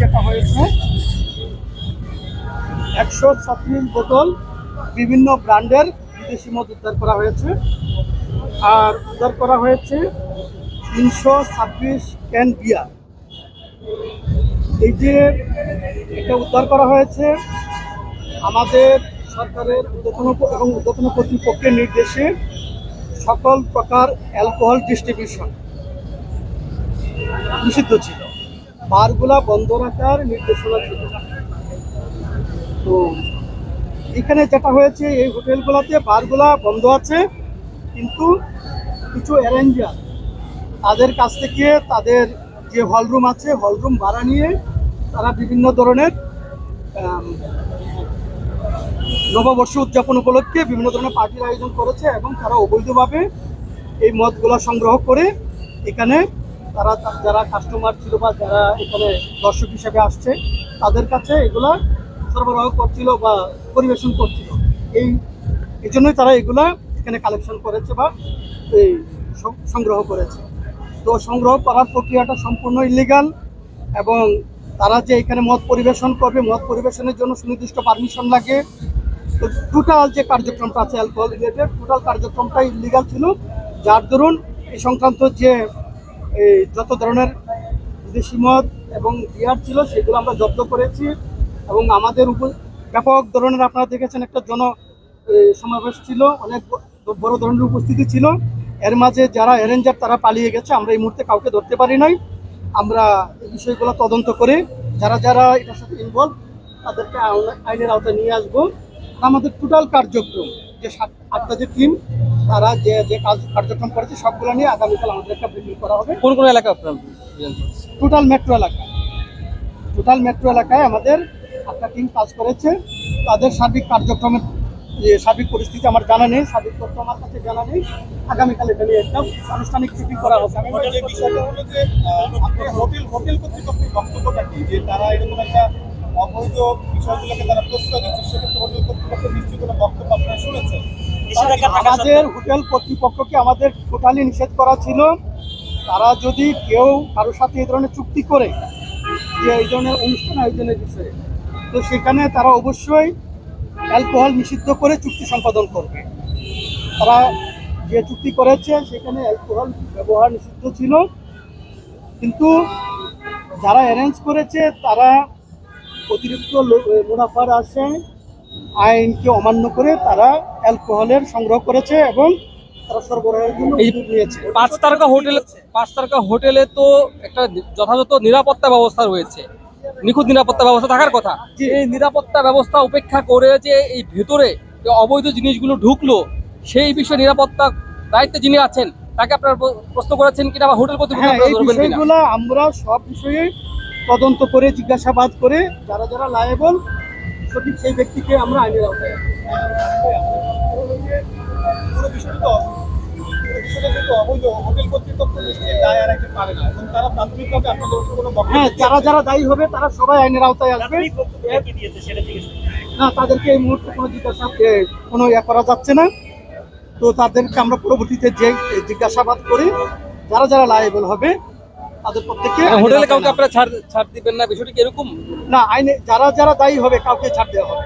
যেটা হয়েছে, একশো ছত্রিশ বোতল বিভিন্ন ব্র্যান্ডের বিদেশি মদ উদ্ধার করা হয়েছে। আর উদ্ধার করা হয়েছে তিনশো ছাব্বিশ ক্যান বিয়ার। এই যে এটা উদ্ধার করা হয়েছে, আমাদের সরকারের ঊর্ধ্বতন এবং ঊর্ধ্বতন কর্তৃপক্ষের নির্দেশে সকল প্রকার অ্যালকোহল ডিস্ট্রিবিউশন নিষিদ্ধ ছিল। বারগুলা বন্ধ রাখার নির্দেশনা ছিল। তো এখানে যেটা হয়েছে, এই হোটেলগুলোতে বারগুলা বন্ধ আছে, কিন্তু কিছু অ্যারেঞ্জার তাদের কাছ থেকে তাদের যে হলরুম আছে হলরুম ভাড়া নিয়ে তারা বিভিন্ন ধরনের নববর্ষ উদযাপন উপলক্ষে বিভিন্ন ধরনের পার্টির আয়োজন করেছে এবং তারা অবৈধভাবে এই মদগুলো সংগ্রহ করে এখানে তারা যারা কাস্টমার ছিল বা যারা এখানে দর্শক হিসেবে আসছে, তাদের কাছে এগুলা সরবরাহ করছিল বা পরিবেশন করছিল। এই এই জন্যই তারা এগুলা এখানে কালেকশন করেছে বা এই সংগ্রহ করেছে। তো সংগ্রহ করার প্রক্রিয়াটা সম্পূর্ণ ইলিগাল এবং তারা যে এখানে মদ পরিবেশন করবে, মদ পরিবেশনের জন্য সুনির্দিষ্ট পারমিশন লাগে। তো টোটাল যে কার্যক্রমটা আছে অ্যালকোহল রিলেটেড টোটাল কার্যক্রমটা ইলিগাল ছিল। যার দরুন এই সংক্রান্ত যে এই যত ধরনের বিদেশি মদ এবং বিয়ার ছিল সেগুলো আমরা জব্দ করেছি এবং আমাদের উপর ব্যাপক ধরনের আপনারা দেখেছেন একটা জন সমাবেশ ছিল, অনেক বড় ধরনের উপস্থিতি ছিল। এর মাঝে যারা অ্যারেঞ্জার তারা পালিয়ে গেছে, আমরা এই মুহূর্তে কাউকে ধরতে পারি নাই। আমরা এই বিষয়গুলো তদন্ত করে যারা যারা এটার সাথে ইনভলভ তাদেরকে আইন- আইনের আওতায় নিয়ে আসব। আমাদের টোটাল কার্যক্রম, যে সাত আটটা যে টিম তারা যে যে কাজ কার্যক্রম করেছে সবগুলো নিয়ে আগামীকাল আমাদের একটা ব্রিফিং করা হবে। কোন কোন এলাকা আপনার টোটাল মেট্রো এলাকা। টোটাল মেট্রো এলাকায় আমাদের একটা টিম কাজ করেছে। তাদের সার্বিক কার্যক্রমের যে সার্বিক পরিস্থিতি আমার জানা নেই সার্বিক তথ্য আমার কাছে জানা নেই। আগামীকাল এটা নিয়ে একটা আনুষ্ঠানিক ব্রিফিং করা হবে। আমাদের যে বিষয়টা হলো যে হোটেল হোটেল কর্তৃপক্ষের বক্তব্যটা কি? যে তারা এরকম একটা অবৈধ বিষয়গুলোকে তারা প্রশ্রয় দিচ্ছে সেক্ষেত্রে হোটেল কর্তৃপক্ষের নিশ্চয়ই কোনো বক্তব্য আপনারা শুনেছেন। আমাদের হোটেল কর্তৃপক্ষকে আমাদের টোটালি নিষেধ করা ছিল? তারা যদি কেউ কারোর সাথে এই ধরনের চুক্তি করে যে এই ধরনের অনুষ্ঠান আয়োজনের বিষয়ে তো সেখানে তারা অবশ্যই অ্যালকোহল নিষিদ্ধ করে চুক্তি সম্পাদন করবে। তারা যে চুক্তি করেছে সেখানে অ্যালকোহল ব্যবহার নিষিদ্ধ ছিল। কিন্তু যারা অ্যারেঞ্জ করেছে তারা অতিরিক্ত মুনাফার আশায় আইনকে অমান্য করে তারা অ্যালকোহলের সংগ্রহ করেছে এবং তারা সরবরাহের জন্য নিয়েছে। পাঁচ তারকা হোটেলে পাঁচ তারকা হোটেলে তো একটা যথাযথ নিরাপত্তা ব্যবস্থা রয়েছে। নিখুঁত নিরাপত্তা ব্যবস্থা থাকার কথা। এই নিরাপত্তা ব্যবস্থা উপেক্ষা করে যে এই ভেতরে যে অবৈধ জিনিসগুলো ঢুকলো সেই বিষয়ে নিরাপত্তা দায়িত্বে যিনি আছেন তাকে আপনারা প্র- প্রশ্ন করেছেন কিনা বা হোটেল কর্তৃপক্ষ হ্যাঁ আমরা সব বিষয়ে তদন্ত করে জিজ্ঞাসাবাদ করে যারা যারা লায়েবল সঠিক সেই ব্যক্তিকে আমরা আইনের আওতায় হ্যাঁ যারা যারা দায়ী হবে তারা সবাই আইনের আওতায় আসবে। না তাদেরকে এই মুহূর্তে কোনো জিজ্ঞাসা কোনো ইয়ে করা যাচ্ছে না। তো তাদেরকে আমরা পরবর্তীতে যে জিজ্ঞাসাবাদ করি যারা যারা লায়েবল হবে তাদের প্রত্যেককে মানে হোটেলে কাউকে আপনারা ছাড় ছাড় দিবেন না? বিষয়টি কি এরকম? না আইনে যারা যারা দায়ী হবে কাউকে ছাড় দেওয়া হবে?